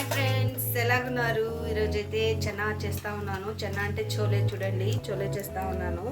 Hi friends ఎలాగున్నారు? ఈరోజు అయితే చెన్నా చేస్తా ఉన్నాను. చెన్నా అంటే చోలే చూడండి చోలే చేస్తా ఉన్నాను.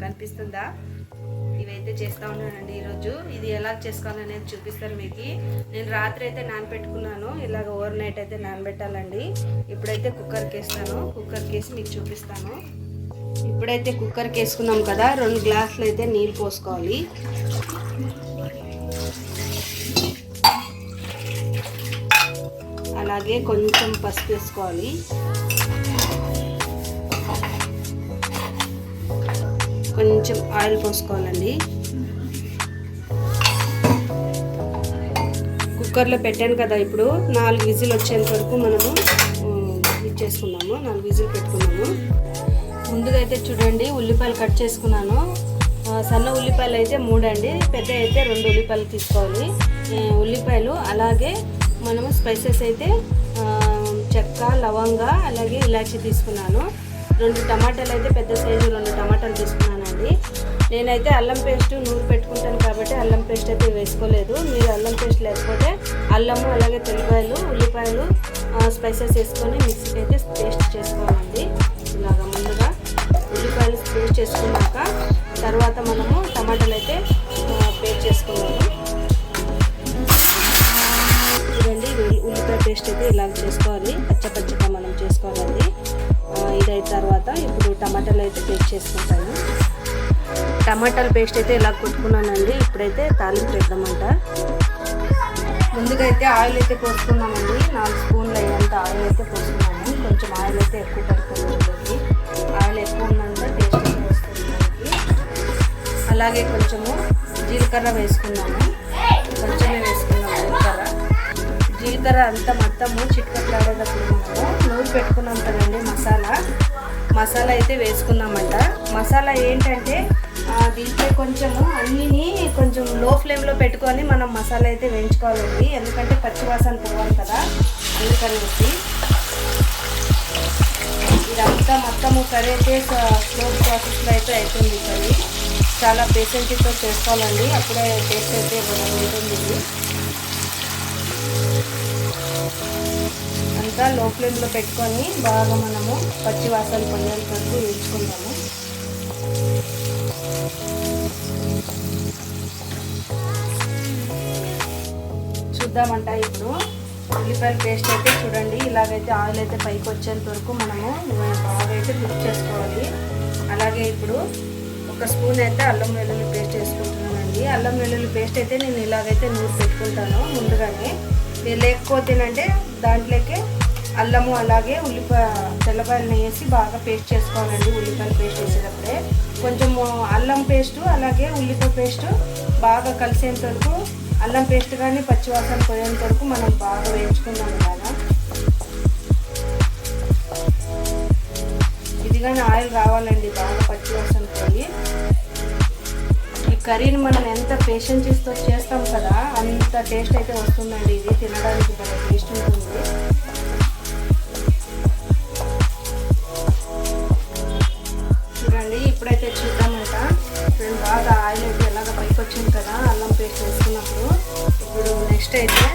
కనిపిస్తుందా? ఇవైతే చేస్తా ఉన్నానండి ఈరోజు. ఇది ఎలా చేసుకోవాలనేది చూపిస్తాను మీకు. నేను రాత్రి అయితే నానబెట్టుకున్నాను. ఇలాగ ఓవర్ నైట్ అయితే నానబెట్టాలండి. ఇప్పుడైతే కుక్కర్కి వేస్తాను. కుక్కర్కి వేసి మీకు చూపిస్తాను. ఇప్పుడైతే కుక్కర్కి వేసుకున్నాం కదా రెండు గ్లాసులు అయితే నీళ్ళు పోసుకోవాలి. అలాగే కొంచెం పసుపు వేసుకోవాలి. కొంచెం ఆయిల్ పోసుకోవాలండి. కుక్కర్లో పెట్టాను కదా ఇప్పుడు నాలుగు విజిల్ వచ్చేంత వరకు మనము ఇది చేసుకున్నాము నాలుగు విజిల్ పెట్టుకున్నాము. ముందుగా అయితే చూడండి ఉల్లిపాయలు కట్ చేసుకున్నాను. సన్న ఉల్లిపాయలు అయితే మూడండి పెద్ద అయితే రెండు ఉల్లిపాయలు తీసుకోవాలి. ఉల్లిపాయలు అలాగే మనము స్పైసెస్ అయితే చెక్క లవంగ అలాగే ఇలాచి తీసుకున్నాను. రెండు టమాటాలు అయితే పెద్ద సైజు రెండు టమాటాలు తీసుకున్నానండి. నేనైతే అల్లం పేస్ట్ నూరు పెట్టుకుంటాను కాబట్టి అల్లం పేస్ట్ అయితే వేసుకోలేదు. మీరు అల్లం పేస్ట్ లేకపోతే అల్లము అలాగే తెల్లపాయలు ఉల్లిపాయలు స్పైసెస్ వేసుకొని మిక్సీకి అయితే పేస్ట్ చేసుకోవాలండి. ఇలాగ ముందుగా ఉల్లిపాయలు పేస్ట్ చేసుకున్నాక తర్వాత మనము టమాటాలు అయితే పేస్ట్ అయితే ఇలా చేసుకోవాలి. పచ్చ పచ్చగా మనం చేసుకోవాలండి ఇదైన తర్వాత ఇప్పుడు టమాటాలు అయితే పేస్ట్ చేసుకుంటాను. టమాటాల పేస్ట్ అయితే ఇలా కొట్టుకున్నానండి. ఇప్పుడైతే తాలింపు పెడదామంట ముందుగా అయితే ఆయిల్ అయితే పోసుకున్నామండి నాలుగు స్పూన్లు అయ్యేంత ఆయిల్ అయితే పోసుకున్నాము కొంచెం ఆయిల్ అయితే ఎక్కువ పడుతుంది. ఆయిల్ ఎక్కువ ఉన్నంత టేస్ట్ అయితే వస్తుంది అలాగే కొంచెము జీలకర్ర వేసుకున్నాము కొంచెమే వేసుకున్నాము జీలకర్ర అంతా మొత్తము చిట్కట్లాడేటప్పుడు నూనె నూరు పెట్టుకున్నాం కదండి మసాలా. మసాలా అయితే వేసుకున్నామంట మసాలా ఏంటంటే దీంట్లో కొంచెము అన్నిని కొంచెం లో ఫ్లేమ్లో పెట్టుకొని మనం మసాలా అయితే వేయించుకోవాలండి. ఎందుకంటే పచ్చివాసన పోవాలి కదా అందుకనేసి. ఇదంతా మొత్తము కర్రీ అయితే స్లో ప్రాసెస్లో అయితే అవుతుంది కర్రీ. చాలా పేషెంట్తో చేసుకోవాలండి. అప్పుడే టేస్ట్ అయితే ఉంటుంది అంతా లో ఫ్లేమ్లో పెట్టుకొని బాగా మనము పచ్చి వాసన పొయ్యేంత వరకు వేయించుకుందాము చూద్దామంట ఇప్పుడు ఉల్లిపాయల పేస్ట్ అయితే చూడండి ఇలాగైతే ఆయిల్ అయితే పైకి వచ్చేంత వరకు మనము బాగా అయితే కుక్ చేసుకోవాలి. అలాగే ఇప్పుడు ఒక స్పూన్ అయితే అల్లం వెల్లుల్లి పేస్ట్ వేసుకుంటున్నానండి. అల్లం వెల్లుల్లి పేస్ట్ అయితే నేను ఇలాగైతే నూరు పెట్టుకుంటాను ముందుగానే. లేకపోతేనంటే దాంట్లోకి అల్లము అలాగే ఉల్లిపాయ తెల్లపాయలు వేసి బాగా పేస్ట్ చేసుకోవాలండి ఉల్లిపాయలు పేస్ట్ వేసేటప్పుడే. కొంచెం అల్లం పేస్ట్ అలాగే ఉల్లిపాయ పేస్ట్ బాగా కలిసేంత వరకు అల్లం పేస్ట్ కానీ పచ్చివాసన పోయేంత వరకు మనం బాగా వేయించుకుందాం కదా. ఇది కానీ ఆయిల్ రావాలండి. కర్రీని మనం ఎంత పేషెన్సీస్తో చేస్తాం కదా అంత టేస్ట్ అయితే వస్తుందండి. ఇది తినడానికి బాగా టేస్ట్ ఉంటుంది. చూడండి ఇప్పుడైతే చూద్దామంట. నేను బాగా ఆయిల్ అయితే ఎలాగ పైకి వచ్చింది కదా అల్లం పేస్ట్ వేసుకున్నప్పుడు. ఇప్పుడు నెక్స్ట్ అయితే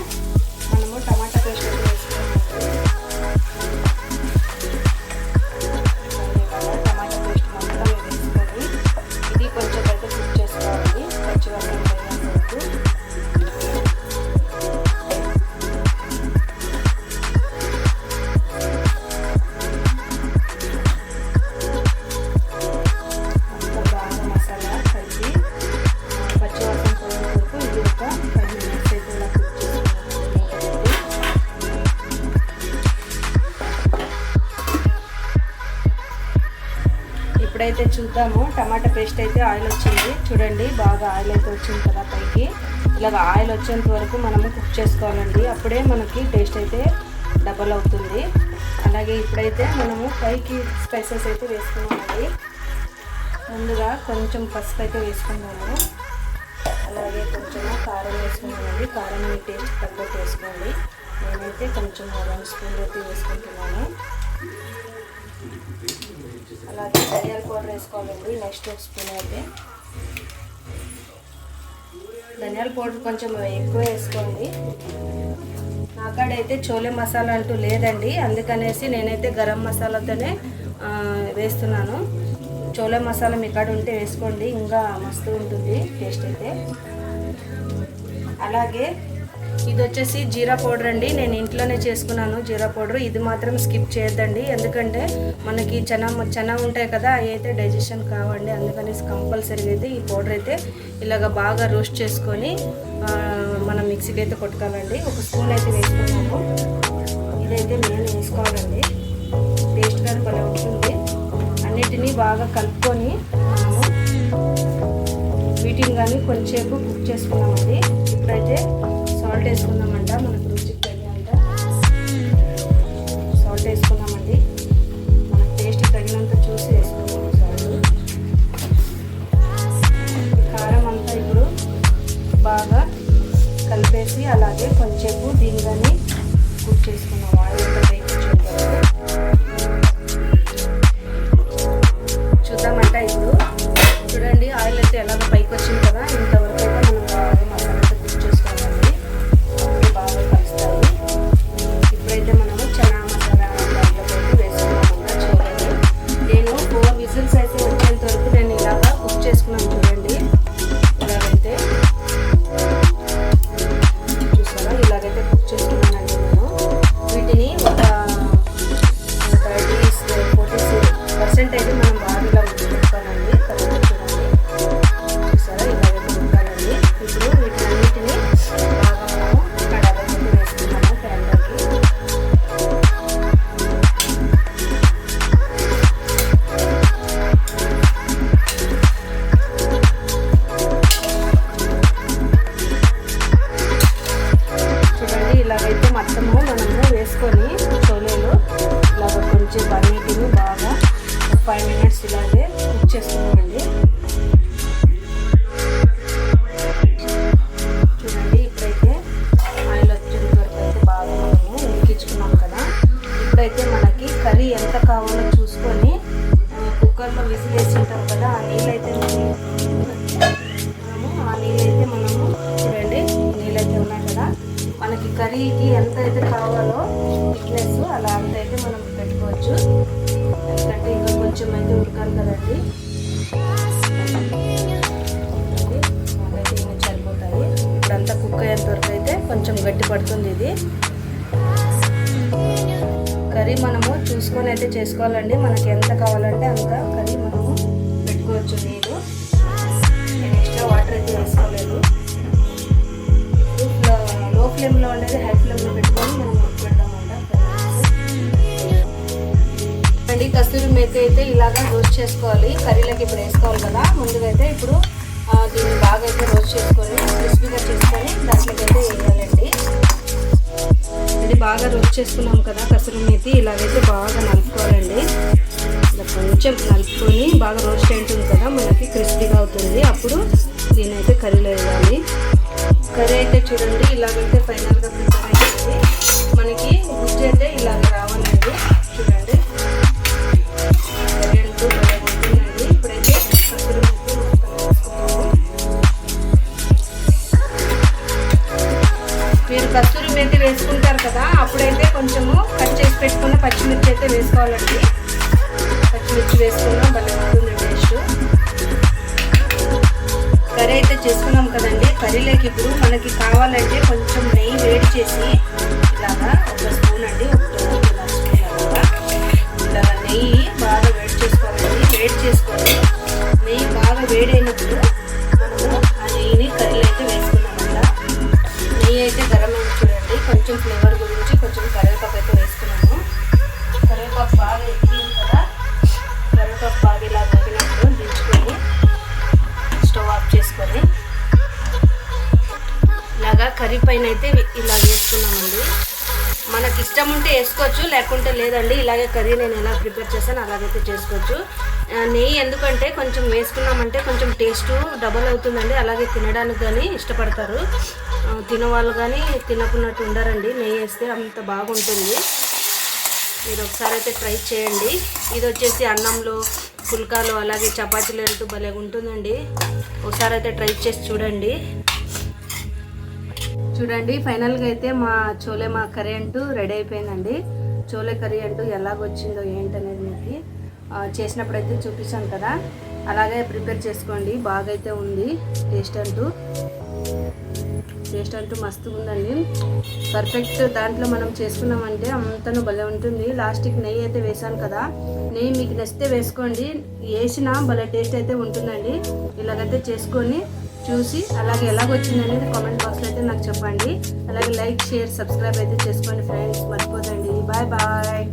ఇప్పుడైతే చూద్దాము. టమాటా పేస్ట్ అయితే ఆయిల్ వచ్చింది. చూడండి బాగా ఆయిల్ అయితే వచ్చింది కదా పైకి. ఇలాగ ఆయిల్ వచ్చేంత వరకు మనము కుక్ చేసుకోవాలండి. అప్పుడే మనకి టేస్ట్ అయితే డబల్ అవుతుంది. అలాగే ఇప్పుడైతే మనము పైకి స్పైసెస్ అయితే వేసుకున్నామండి. ముందుగా కొంచెం పసుపు అయితే వేసుకున్నాము. అలాగే కొంచెం కారం వేసుకున్నామండి. కారం మీ టేస్ట్ తగ్గట్టు వేసుకోండి. నేనైతే కొంచెం వన్ స్పూన్ అయితే వేసుకుంటున్నాను. అలాగే ధనియాల పౌడర్ వేసుకోవాలండి. నెక్స్ట్ స్పూన్ అయితే. ధనియాల పౌడర్ కొంచెం ఎక్కువ వేసుకోండి. నాకాడైతే చోలే మసాలా అంటూ లేదండి. అందుకనేసి నేనైతే గరం మసాలాతోనే వేస్తున్నాను. చోలే మసాలా మీ కాడ ఉంటే వేసుకోండి. ఇంకా మస్తు ఉంటుంది టేస్ట్ అయితే. అలాగే ఇది వచ్చేసి జీరా పౌడర్ అండి. నేను ఇంట్లోనే చేసుకున్నాను జీరా పౌడర్. ఇది మాత్రం స్కిప్ చేయొద్దండి. ఎందుకంటే మనకి చనా చనా ఉంటాయి కదా అవి అయితే డైజెషన్ కావండి. అందుకనేసి కంపల్సరీగా అయితే ఈ పౌడర్ అయితే ఇలాగ బాగా రోస్ట్ చేసుకొని మనం మిక్సీకి అయితే కొట్టుకోవాలండి. ఒక స్పూన్ అయితే వేసుకున్నాము ఇదైతే నేను వేసుకోవాలండి. టేస్ట్ కానీ భలే ఉంటుంది. అన్నిటినీ బాగా కలుపుకొని మనము వీటిని కానీ కొంచెంసేపు కుక్ చేసుకున్నామండి. ఇప్పుడైతే సాల్ట్ వేసుకుందామంట మనకు రుచికి తగినంత సాల్ట్ వేసుకుందామండి. మనకు టేస్ట్ తగినంత చూసి వేసుకుందాం సాల్ట్. కారం అంతా ఇప్పుడు బాగా కలిపేసి అలాగే కొంచెంసేపు దీనిగానే కానీ కుక్ చేసుకున్నాం ఆయిల్ చూద్దామంట ఇప్పుడు. చూడండి ఆయిల్ అయితే ఎలాగో పైకి వచ్చింది కదా ఇంతవరకు ఎంత కావాలో చూసుకొని కుక్కర్లో విజిల్ కదా ఆ నీళ్ళైతే మనము ఆ నీళ్ళైతే మనము చూడండి నీళ్ళైతే ఉన్నాయి కదా. మనకి కర్రీకి ఎంత అయితే కావాలో థిక్నెస్ అలా అంత అయితే మనం పెట్టుకోవచ్చు. ఎందుకంటే ఇంకా కొంచెం అయితే ఉడకాలి కదండి. చూసుకొని అయితే చేసుకోవాలండి. మనకి ఎంత కావాలంటే అంత కర్రీ మనము పెట్టుకోవచ్చు నీళ్ళు. నేను ఎక్స్ట్రా వాటర్ అయితే వేసుకోలేదు. లో ఫ్లేమ్లో ఉండేది హై ఫ్లేమ్లో పెట్టుకొని మనం పెడదామంట అండి కస్తూరి మేతి అయితే ఇలాగా రోస్ట్ చేసుకోవాలి. కర్రీలోకి ఇప్పుడు వేసుకోవాలి కదా. ముందుగా అయితే ఇప్పుడు దీన్ని బాగా అయితే రోస్ట్ చేసుకొని క్రిస్పీగా చేసుకొని దాంట్లోకి అయితే వేయాలి బాగా రోస్ట్ చేసుకున్నాం కదా కసరు మేతి ఇలాగైతే బాగా నలుపుకోవాలండి. ఇలా కొంచెం నలుపుకొని బాగా రోస్ట్ అయింటుంది కదా మనకి క్రిస్పీగా అవుతుంది. అప్పుడు దీని అయితే కర్రీలో వేయాలి. కర్రీ అయితే చూడండి ఇలాగైతే ఫైనల్గా ప్రిపేర్ అయిపోయింది. మనకి గుజ్జు అయితే ఇలాగ రావాలి. వేసుకోవాలండి పచ్చిమిర్చి వేసుకున్నాం భలే ఉంటుంది టేస్ట్. కర్రీ అయితే చేసుకున్నాం కదండి. కర్రీలోకి ఇప్పుడు మనకి కావాలంటే కొంచెం నెయ్యి వేడి చేసి ఇలాగా ఒక స్పూన్ అండి ఇలా నెయ్యి బాగా వేడి చేసుకోవాలండి వేడి చేసుకొని నెయ్యి బాగా వేడైనప్పుడు మనము ఆ నెయ్యిని కర్రీలో అయితే వేసుకున్నామన్నమాట నెయ్యి అయితే గరం చూడండి కొంచెం ఫ్లేవర్ చేసుకోవచ్చు వేసుకోవచ్చు లేకుంటే లేదండి ఇలాగే కర్రీ నేను ఎలా ప్రిపేర్ చేశాను అలాగైతే చేసుకోవచ్చు. నెయ్యి ఎందుకంటే కొంచెం వేసుకున్నామంటే కొంచెం టేస్ట్ డబల్ అవుతుందండి అలాగే తినడానికి కానీ ఇష్టపడతారు. తినవాళ్ళు కానీ తినకున్నట్టు ఉండరండి నెయ్యి వేస్తే అంత బాగుంటుంది. మీరు ఒకసారి అయితే ట్రై చేయండి. ఇది వచ్చేసి అన్నంలో పుల్కాలు అలాగే చపాతీలు వెళ్తూ భలే ఉంటుందండి ఒకసారి అయితే ట్రై చేసి చూడండి. చూడండి ఫైనల్గా అయితే మా చోలే మా కర్రీ అంటూ రెడీ అయిపోయిందండి. చోలే కర్రీ అంటూ ఎలాగొచ్చిందో ఏంటనేది మీకు చేసినప్పుడు అయితే చూపించాను కదా. అలాగే ప్రిపేర్ చేసుకోండి బాగా అయితే ఉంది టేస్ట్ అంటూ. టేస్ట్ అంటూ మస్తు ఉందండి. పర్ఫెక్ట్ దాంట్లో మనం చేసుకున్నామంటే అంతను భలే ఉంటుంది. లాస్ట్కి నెయ్యి అయితే వేసాను కదా. నెయ్యి మీకు నచ్చితే వేసుకోండి. వేసిన భలే టేస్ట్ అయితే ఉంటుందండి. ఇలాగైతే చేసుకొని చూసి అలాగే ఎలాగొచ్చింది అనేది కామెంట్ బాక్స్లో అయితే నాకు చెప్పండి. అలాగే లైక్ షేర్ సబ్స్క్రైబ్ అయితే చేసుకోండి ఫ్రెండ్స్ మర్చిపోతండి బాయ్ బాయ్